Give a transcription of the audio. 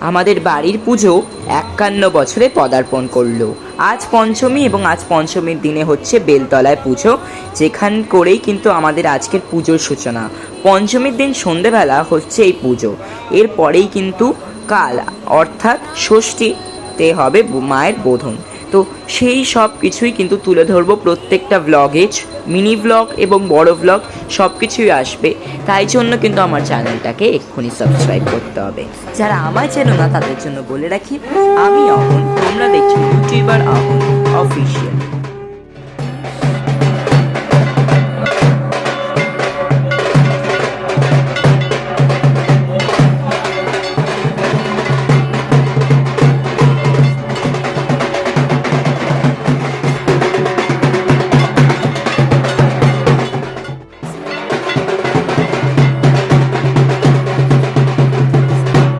আমাদের বাড়ির পুজো একান্ন বছরে পদার্পণ করল। আজ পঞ্চমী এবং আজ পঞ্চমীর দিনে হচ্ছে বেলতলায় পুজো, যেখান করেই কিন্তু আমাদের আজকের পুজোর সূচনা। পঞ্চমীর দিন সন্ধেবেলা হচ্ছে এই পুজো। এরপরেই কিন্তু কাল, অর্থাৎ ষষ্ঠীতে হবে মায়ের বোধন। তো সেই সব কিছুই কিন্তু তুলে ধরবো প্রত্যেকটা ব্লগেজ মিনি ব্লগ এবং বড় ব্লগ সব কিছুই আসবে। তাই জন্য কিন্তু আমার চ্যানেলটাকে এক্ষুনি সাবস্ক্রাইব করতে হবে। যারা আমার চেনো না, তাদের জন্য বলে রাখি, আমি অহন তোমরা দেখছ ইউটিউবার অহন অফিসিয়াল